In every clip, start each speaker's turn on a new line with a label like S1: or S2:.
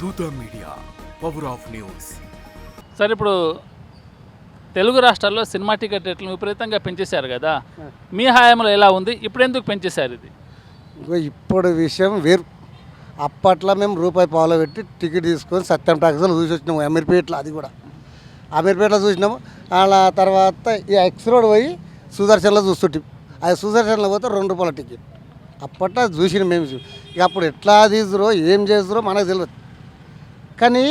S1: దూత media power of news
S2: సరే ఇప్పుడు తెలుగు రాష్ట్రాల్లో సినిమా టికెట్ రేట్లు విపరీతంగా పెంచేశారు కదా. మీ హయాంలో ఎలా ఉంది? ఇప్పుడు ఎందుకు పెంచేశారు ఇది?
S3: ఇగో ఇప్పుడు విషయం వేరు. అప్పట్లో మేము రూపాయి పావులో పెట్టి టికెట్ తీసుకొని సత్యం టాక్సీలో చూసి వచ్చినాము అమీర్పేటలో అది కూడా. అమీర్పేటలో చూసినాము అలా తర్వాత ఈ ఎక్స్ రోడ్ పోయి సుదర్శన్లో చూస్తుంటాం అది సుదర్శన్లో పోతే రెండు రూపాయల టికెట్. అప్పట్లో చూసినాం మేము. చూ- ఇక అప్పుడు ఎట్లా తీసురో ఏం చేస్తారో మనకు తెలియదు కానీ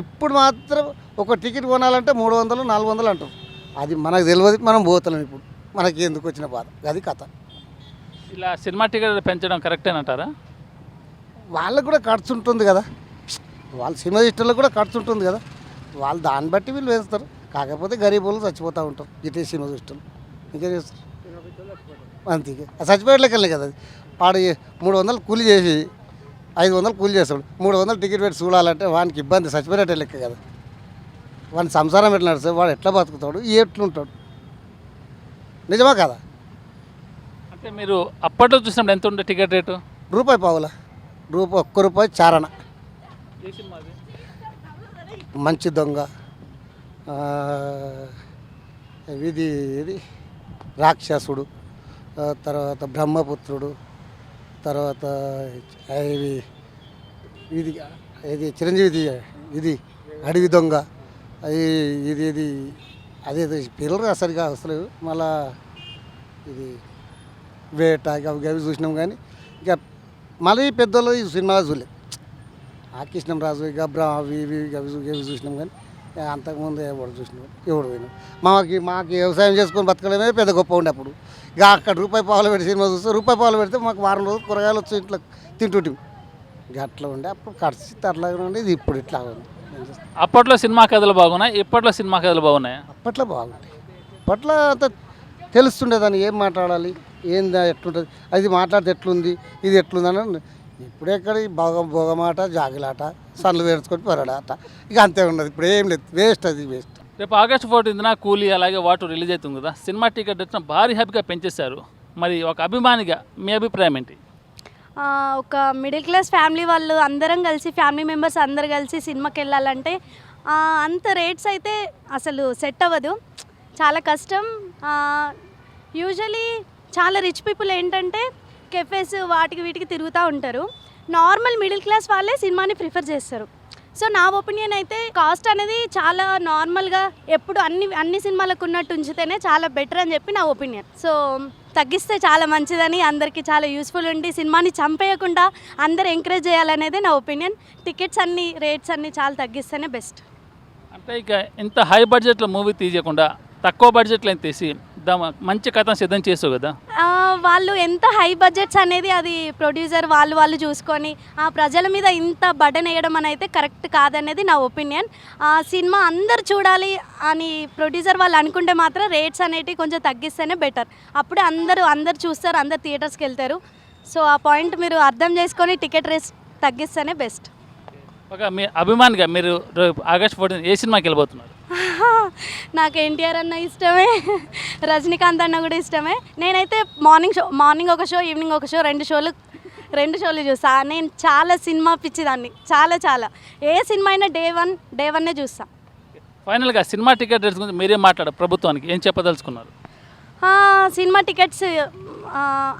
S3: ఇప్పుడు మాత్రం ఒక టికెట్ కొనాలంటే మూడు వందలు నాలుగు వందలు అంటారు అది మనకు తెలియదు మనం పోతున్నాం ఇప్పుడు. మనకి ఎందుకు వచ్చిన బాధ? అది కథ.
S2: ఇలా సినిమా టికెట్ పెంచడం కరెక్టేనంటారా
S3: వాళ్ళకు కూడా ఖర్చు ఉంటుంది కదా. వాళ్ళ సినిమా ఇష్టంలో కూడా ఖర్చు ఉంటుంది కదా. వాళ్ళు దాన్ని బట్టి వీళ్ళు వేస్తారు. కాకపోతే గరీబ్ వాళ్ళు చచ్చిపోతూ ఉంటారు. ఇటే సినిమా ఇష్టం ఇంకేం చేస్తారు. అంతే. ఇక. ఆ చచ్చిపోయేట్లకి వెళ్ళి కదా. అది. వాడు మూడు వందలు కూలి చేసి ఐదు వందలు కూలి చేస్తాడు. మూడు వందలు టికెట్ పెట్టి చూడాలంటే వానికి ఇబ్బంది చచ్చిపోయేట లెక్క కదా. వాని సంసారం ఎట్లా నడుస్తుంది? వాడు ఎట్లా బతుకుతాడు? ఎట్లుంటాడు? నిజమా కదా?
S2: అంటే మీరు అప్పట్లో చూసినప్పుడు ఎంత ఉండే టికెట్ రేటు?
S3: రూపాయి పావుల. రూపాయి ఒక్క రూపాయి చారణ. మంచి దొంగ. ఇది ఇది రాక్షసుడు. తర్వాత బ్రహ్మపుత్రుడు. తర్వాత ఇవి ఇది ఇది చిరంజీవి ఇది అడవి దొంగ. అది ఇది ఇది అదే పిల్లలు సరిగా అసలు. మళ్ళా ఇది వేట అవి అవి చూసినాం కానీ ఇక మళ్ళీ పెద్దలు ఈ సినిమా చూడలేదు ఆ కృష్ణంరాజు ఇక బ్రా అవి ఇవి అవి చూసినాం కానీ అంతకుముందు ఎవడు చూసినాం ఎవడు పోయినాం మాకి మాకు వ్యవసాయం చేసుకొని బతకలేమే పెద్ద గొప్ప ఉండే అప్పుడు. ఇక అక్కడ రూపాయి పావులు పెట్టి సినిమా చూస్తే రూపాయి పావులు పెడితే మాకు వారం రోజులు కూరగాయలు వచ్చి ఇంట్లో తింటుంటాం ఇక అట్లా ఉండే అప్పుడు ఖర్చు అట్లాగే ఉండేది ఇప్పుడు ఇట్లా ఉంది?
S2: అప్పట్లో సినిమా కథలు బాగున్నాయి? ఇప్పట్లో సినిమా కథలు బాగున్నాయా?
S3: అప్పట్లో బాగుంటాయి. అప్పట్లో అంత తెలుస్తుండేదాన్ని ఏం మాట్లాడాలి ఏందా ఎట్లుంటుంది అది మాట్లాడితే ఎట్లుంది ఇది ఎట్లుంది అని. ఇప్పుడు ఎక్కడ భోగ భోగమాట జాగిలాట సన్లు వేర్చుకొని పొరడాట ఇక అంతే ఉన్నది. ఇప్పుడు ఏం లేదు. వేస్ట్ అది వేస్ట్
S2: రేపు ఆగస్టు ఫోర్టీన్త్న కూలీ అలాగే వాటు రిలీజ్ అవుతుంది కదా. సినిమా టికెట్ వచ్చిన భారీ హ్యాపీగా పెంచేశారు. మరి ఒక అభిమానిగా మీ అభిప్రాయం ఏంటి?
S4: ఆ, ఒక మిడిల్ క్లాస్ ఫ్యామిలీ వాళ్ళు అందరం కలిసి ఫ్యామిలీ మెంబర్స్ అందరు కలిసి సినిమాకి వెళ్ళాలంటే ఆ, అంత రేట్స్ అయితే అసలు సెట్ అవ్వదు. చాలా కష్టం. యూజువలీ చాలా రిచ్ పీపుల్ ఏంటంటే కెఫేస్ వాటికి వీటికి తిరుగుతూ ఉంటారు. నార్మల్ మిడిల్ క్లాస్ వాళ్ళే సినిమాని ప్రిఫర్ చేస్తారు. సో నా ఒపీనియన్ అయితే కాస్ట్ అనేది చాలా నార్మల్గా ఎప్పుడు అన్ని అన్ని సినిమాలకు ఉన్నట్టు ఉంచితేనే చాలా బెటర్ అని చెప్పి నా ఒపీనియన్. సో తగ్గిస్తే చాలా మంచిదని అందరికీ చాలా యూస్ఫుల్ ఉండి సినిమాని చంపేయకుండా అందరు ఎంకరేజ్ చేయాలనేదే నా ఒపీనియన్. టికెట్స్ అన్ని రేట్స్ అన్ని చాలా తగ్గిస్తేనే బెస్ట్.
S2: అంటే ఇక ఇంత హై బడ్జెట్లో మూవీ తీయకుండా తక్కువ బడ్జెట్లో తీసి మంచి కథ సిద్ధం చేసావు కదా?
S4: వాళ్ళు ఎంత హై బడ్జెట్స్ అనేది అది ప్రొడ్యూసర్ వాళ్ళు వాళ్ళు చూసుకొని ఆ ప్రజల మీద ఇంత బటన్ వేయడం అని అయితే కరెక్ట్ కాదనేది నా ఒపీనియన్ ఆ సినిమా అందరు చూడాలి అని ప్రొడ్యూసర్ వాళ్ళు అనుకుంటే మాత్రం రేట్స్ అనేటివి కొంచెం తగ్గిస్తేనే బెటర్ అప్పుడే అందరూ అందరు చూస్తారు అందరు థియేటర్స్కి వెళ్తారు. సో ఆ పాయింట్ మీరు అర్థం చేసుకొని టికెట్ రేట్స్ తగ్గిస్తేనే బెస్ట్
S2: ఒక మీ అభిమానిగా మీరు ఆగస్ట్ ఫోర్టీన్ ఏ సినిమాకి వెళ్ళబోతున్నారు?
S4: నాకు ఎన్టీఆర్ అన్న ఇష్టమే. రజనీకాంత్ అన్న కూడా ఇష్టమే. నేనైతే మార్నింగ్ షో మార్నింగ్ ఒక షో ఈవినింగ్ ఒక షో రెండు షోలు రెండు షోలు చూసా నేను చాలా సినిమా పిచ్చిదాన్ని చాలా చాలా. ఏ సినిమా అయినా డే వన్ డే వన్నే చూస్తా.
S2: ఫైనల్గా సినిమా టికెట్ రేట్స్ గురించి మీరే మాట్లాడారు ప్రభుత్వానికి ఏం చెప్పదలుచుకున్నారు?
S4: సినిమా టికెట్స్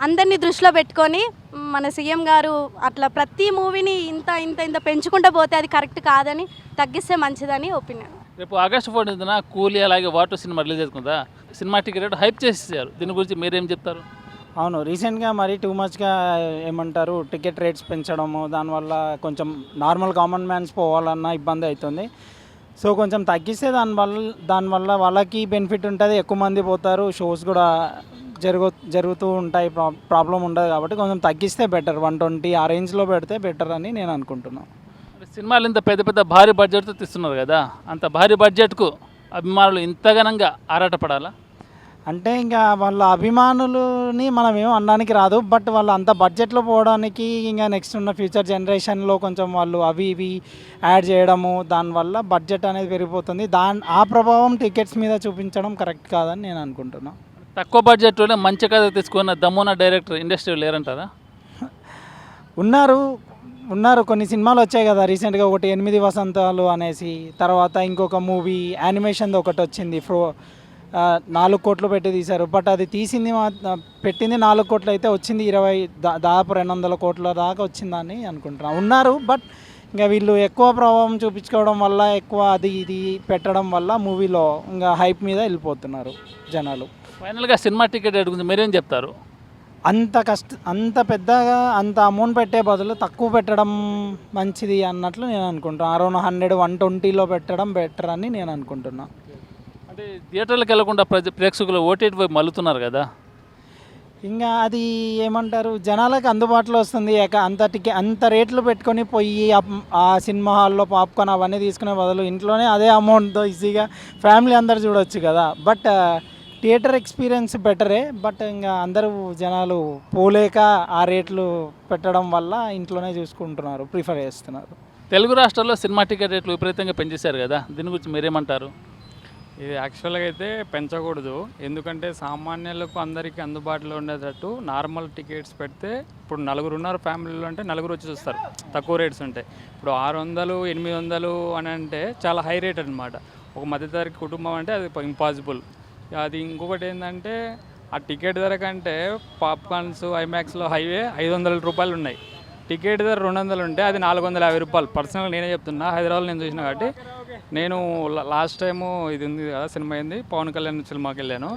S4: అందరినీ దృష్టిలో పెట్టుకొని మన సీఎం గారు అట్లా ప్రతి మూవీని ఇంత ఇంత ఇంత పెంచుకుంటూ పోతే అది కరెక్ట్ కాదని తగ్గిస్తే మంచిదని ఒపీనియన్.
S2: రేపు ఆగస్ట్ ఫోర్టీన్త్న కూలీ అలాగే వాటర్ సినిమా రిలీజ్ అవుతుందా? సినిమా టికెట్ హైప్ చేసేసారు. దీని గురించి మీరేం చెప్తారు?
S5: అవును రీసెంట్గా మరి టూ మచ్గా ఏమంటారు టికెట్ రేట్స్ పెంచడము దానివల్ల కొంచెం నార్మల్ కామన్ మ్యాన్స్ పోవాలన్న ఇబ్బంది అవుతుంది సో కొంచెం తగ్గిస్తే దానివల్ల దానివల్ల వాళ్ళకి బెనిఫిట్ ఉంటుంది ఎక్కువ మంది పోతారు షోస్ కూడా జరుగు జరుగుతూ ఉంటాయి ప్రా ప్రాబ్లం ఉండదు కాబట్టి కొంచెం తగ్గిస్తే బెటర్ వన్ ట్వంటీ ఆ రేంజ్లో పెడితే బెటర్ అని నేను అనుకుంటున్నాను
S2: సినిమాలు ఇంత పెద్ద పెద్ద భారీ బడ్జెట్తో తీస్తున్నారు కదా అంత భారీ బడ్జెట్కు అభిమానులు ఇంతగనంగా ఆరాటపడాలా?
S5: అంటే ఇంకా వాళ్ళ అభిమానులని మనం ఏం అనడానికి రాదు బట్ వాళ్ళు అంత బడ్జెట్లో పోవడానికి ఇంకా నెక్స్ట్ ఉన్న ఫ్యూచర్ జనరేషన్లో కొంచెం వాళ్ళు అవి ఇవి యాడ్ చేయడము దానివల్ల బడ్జెట్ అనేది పెరిగిపోతుంది. దాని ఆ ప్రభావం టికెట్స్ మీద చూపించడం కరెక్ట్ కాదని నేను అనుకుంటున్నాను
S2: తక్కువ బడ్జెట్లోనే మంచి కథ తీసుకున్న దమ్మున్న డైరెక్టర్ ఇండస్ట్రీ లేరంటారా?
S5: ఉన్నారు ఉన్నారు కొన్ని సినిమాలు వచ్చాయి కదా రీసెంట్గా ఒకటి ఎనిమిది వసంతాలు అనేసి తర్వాత ఇంకొక మూవీ యానిమేషన్ది ఒకటి వచ్చింది ఫ్రో నాలుగు కోట్లు పెట్టి తీశారు. బట్ అది తీసింది మా పెట్టింది నాలుగు కోట్లు అయితే వచ్చింది ఇరవై దా దాదాపు రెండు వందల కోట్ల దాకా వచ్చిందని అనుకుంటున్నాను ఉన్నారు బట్ ఇంకా వీళ్ళు ఎక్కువ ప్రభావం చూపించుకోవడం వల్ల ఎక్కువ అది ఇది పెట్టడం వల్ల మూవీలో ఇంకా హైప్ మీద వెళ్ళిపోతున్నారు జనాలు.
S2: ఫైనల్గా సినిమా టికెట్ రేట్ మీరేం చెప్తారు?
S5: అంత కష్ట అంత పెద్దగా అంత అమౌంట్ పెట్టే బదులు తక్కువ పెట్టడం మంచిది అన్నట్లు నేను అనుకుంటున్నాను అరౌండ్ హండ్రెడ్ వన్ ట్వంటీలో పెట్టడం బెటర్ అని నేను అనుకుంటున్నా.
S2: అంటే థియేటర్లకు వెళ్ళకుండా ప్రజ ప్రేక్షకులు ఓటీటీ వైపు మల్లుతున్నారు కదా?
S5: ఇంకా అది ఏమంటారు? జనాలకు అందుబాటులో వస్తుంది. అంత టికెట్ అంత రేట్లు పెట్టుకొని పోయి ఆ- ఆ సినిమా హాల్లో పాప్కార్న్ అవన్నీ తీసుకునే బదులు ఇంట్లోనే అదే అమౌంట్తో ఈజీగా ఫ్యామిలీ అందరు చూడొచ్చు కదా. బట్ థియేటర్ ఎక్స్పీరియన్స్ బెటరే బట్ ఇంకా అందరూ జనాలు పోలేక ఆ రేట్లు పెట్టడం వల్ల ఇంట్లోనే చూసుకుంటున్నారు ప్రిఫర్ చేస్తున్నారు.
S2: తెలుగు రాష్ట్రాల్లో సినిమా టికెట్ రేట్లు విపరీతంగా పెంచేశారు కదా దీని గురించి మీరేమంటారు?
S6: ఇది యాక్చువల్గా అయితే పెంచకూడదు ఎందుకంటే సామాన్యులకు అందరికీ అందుబాటులో ఉండేటట్టు నార్మల్ టికెట్స్ పెడితే ఇప్పుడు నలుగురు ఉన్నారు ఫ్యామిలీలో అంటే నలుగురు వచ్చి చూస్తారు తక్కువ రేట్స్ ఉంటాయి ఇప్పుడు ఆరు వందలు ఎనిమిది వందలు అని అంటే చాలా హై రేట్ అనమాట ఒక మధ్యతరగతి కుటుంబం అంటే అది ఇంపాసిబుల్ అది ఇంకొకటి ఏంటంటే ఆ టికెట్ ధర కంటే పాప్కార్న్స్ ఐమాక్స్లో హైవే ఐదు వందల రూపాయలు ఉన్నాయి. టికెట్ ధర రెండు వందలు ఉంటే అది నాలుగు వందల యాభై రూపాయలు. పర్సనల్గా నేనే చెప్తున్నా హైదరాబాద్ నేను చూసిన కాబట్టి. నేను లాస్ట్ టైము ఇది ఉంది కదా సినిమా అయింది పవన్ కళ్యాణ్ సినిమాకి వెళ్ళాను.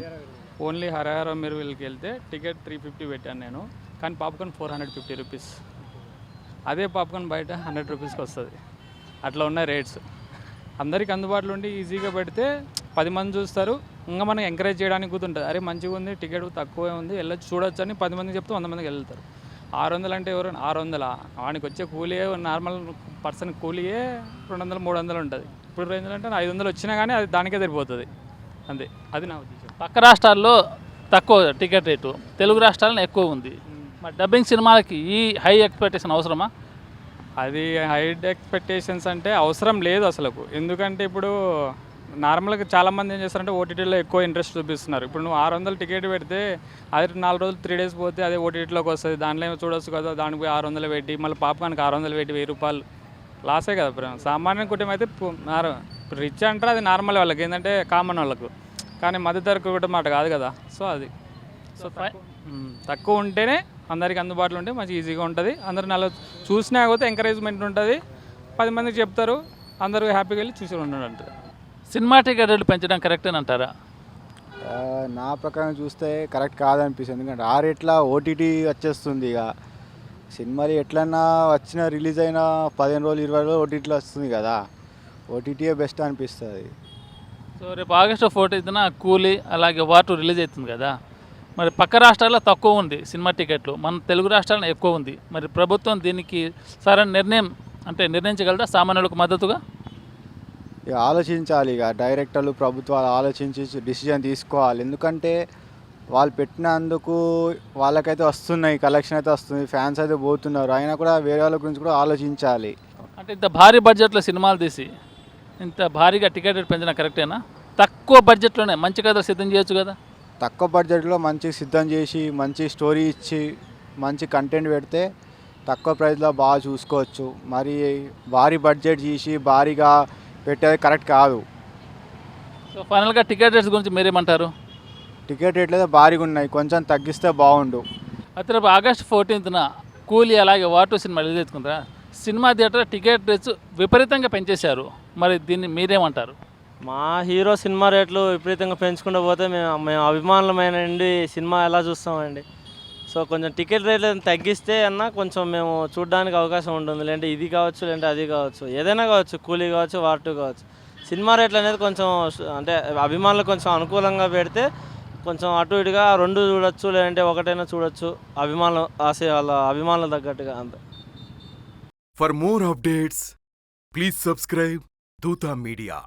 S6: ఓన్లీ హరహర మీరు వీళ్ళకి వెళ్తే టికెట్ త్రీ ఫిఫ్టీ పెట్టాను నేను. కానీ popcorn four hundred fifty rupees. అదే పాప్కార్న్ బయట హండ్రెడ్ రూపీస్కి వస్తుంది. అట్లా ఉన్న రేట్స్. అందరికి అందుబాటులో ఉండి ఈజీగా పెడితే పది మంది చూస్తారు. ఇంకా మనం ఎంకరేజ్ చేయడానికి గుర్తుంటుంది అరే మంచిగా ఉంది టికెట్ తక్కువే ఉంది వెళ్ళొచ్చు చూడొచ్చు అని పది మందికి చెప్తే వంద మందికి వెళ్తారు. ఆరు వందలు అంటే ఎవరు? ఆరు వందల వానికి వచ్చే కూలియే నార్మల్ పర్సన్ కూలియే రెండు వందలు మూడు వందలు ఉంటుంది. ఇప్పుడు రేంజ్లు అంటే ఐదు వందలు వచ్చినా కానీ అది దానికే సరిపోతుంది. అంతే. అది నా ఉద్దేశం.
S2: పక్క రాష్ట్రాల్లో తక్కువ టికెట్ రేటు. తెలుగు రాష్ట్రాల్లో ఎక్కువ ఉంది. మరి డబ్బింగ్ సినిమాలకి ఈ హై ఎక్స్పెక్టేషన్ అవసరమా?
S6: అది హైడ్ ఎక్స్పెక్టేషన్స్ అంటే అవసరం లేదు అసలు ఎందుకంటే ఇప్పుడు నార్మల్గా చాలామంది ఏం చేస్తారంటే ఓటీటీలో ఎక్కువ ఇంట్రెస్ట్ చూపిస్తున్నారు. ఇప్పుడు నువ్వు ఆరు వందలు టికెట్ పెడితే అది నాలుగు రోజులు త్రీ డేస్ పోతే అదే ఓటీటీలోకి వస్తుంది. దాంట్లో ఏమో చూడొచ్చు కదా దానికి పోయి ఆరు వందలు పెట్టి మళ్ళీ పాప్కార్న్కి ఆరు వందలు పెట్టి వెయ్యి రూపాయలు లాసే కదా ఇప్పుడు సామాన్య కుటుంబం అయితే ఇప్పుడు రిచ్ అంటారు అది నార్మల్ వాళ్ళకి ఏంటంటే కామన్ వాళ్ళకు. కానీ మధ్యతరగతి కుటుంబం అటు కాదు కదా. సో అది. సో. తక్కువ ఉంటేనే అందరికి అందుబాటులో ఉంటే మంచి ఈజీగా ఉంటుంది. అందరు నెల చూసినా పోతే ఎంకరేజ్మెంట్ ఉంటుంది. పది మందికి చెప్తారు అందరూ హ్యాపీగా వెళ్ళి చూసి ఉండండి
S2: సినిమా టికెట్ రేట్లు పెంచడం కరెక్టేనంటారా
S7: ఆ, నా ప్రకారం చూస్తే కరెక్ట్ కాదనిపిస్తుంది. ఎందుకంటే ఆ రేట్ల ఓటీటీ వచ్చేస్తుంది ఇక. సినిమాలు ఎట్లన్నా వచ్చిన రిలీజ్ అయిన పదిహేను రోజులు ఇరవై రోజులు ఓటీటీలో వస్తుంది కదా. ఓటీటీయే బెస్ట్ అనిపిస్తుంది.
S2: సో రేపు ఆగస్టు ఫోర్టీన్త్న కూలీ అలాగే వాటు రిలీజ్ అవుతుంది కదా. మరి పక్క రాష్ట్రాల్లో తక్కువ ఉంది సినిమా టికెట్లు. మన తెలుగు రాష్ట్రాల్లో ఎక్కువ ఉంది. మరి ప్రభుత్వం దీనికి సరైన నిర్ణయం అంటే నిర్ణయించగలదా సామాన్యులకు మద్దతుగా?
S7: ఇక ఆలోచించాలి ఇక. డైరెక్టర్లు ప్రభుత్వాలు ఆలోచించి డిసిజన్ తీసుకోవాలి. ఎందుకంటే వాళ్ళు పెట్టినందుకు వాళ్ళకైతే వస్తున్నాయి కలెక్షన్ అయితే వస్తుంది ఫ్యాన్స్ అయితే పోతున్నారు. అయినా కూడా వేరే వాళ్ళ గురించి కూడా ఆలోచించాలి.
S2: అంటే ఇంత భారీ బడ్జెట్లో సినిమాలు తీసి ఇంత భారీగా టికెట్ రేట్ పెంచడం కరెక్టేనా? తక్కువ బడ్జెట్లోనే మంచి కథ సిద్ధం చేయొచ్చు కదా?
S7: తక్కువ బడ్జెట్లో మంచి సిద్ధం చేసి మంచి స్టోరీ ఇచ్చి మంచి కంటెంట్ పెడితే తక్కువ ప్రైస్లో బాగా చూసుకోవచ్చు. మరి భారీ బడ్జెట్ చేసి భారీగా పెట్టేది కరెక్ట్ కాదు.
S2: సో ఫైనల్గా టికెట్ రేట్స్ గురించి మీరేమంటారు?
S7: టికెట్ రేట్లు అయితే భారీగా ఉన్నాయి. కొంచెం తగ్గిస్తే బాగుండు.
S2: అయితే రేపు ఆగస్ట్ ఫోర్టీన్త్న కూలీ అలాగే వాటు సినిమా రిలీజ్ అవుతుందా సినిమా థియేటర్ టికెట్ రేట్స్ విపరీతంగా పెంచేశారు. మరి దీన్ని మీరేమంటారు?
S8: మా హీరో సినిమా రేట్లు విపరీతంగా పెంచుకుంటూ పోతే మేము మేము అభిమానులమైన సినిమా ఎలా చూస్తామండి? సో కొంచెం టికెట్ రేట్లు తగ్గిస్తే అన్న కొంచెం మేము చూడడానికి అవకాశం ఉంటుంది. లేదంటే ఇది కావచ్చు లేదంటే అది కావచ్చు. ఏదైనా కావచ్చు కూలీ కావచ్చు వాటు కావచ్చు. సినిమా రేట్లు అనేది కొంచెం అంటే అభిమానులు కొంచెం అనుకూలంగా పెడితే కొంచెం అటు ఇటుగా రెండు చూడొచ్చు లేదంటే ఒకటైనా చూడొచ్చు. అభిమానులు ఆశ వాళ్ళ అభిమానులు తగ్గట్టుగా అంతే.
S1: For more updates please subscribe Dootha media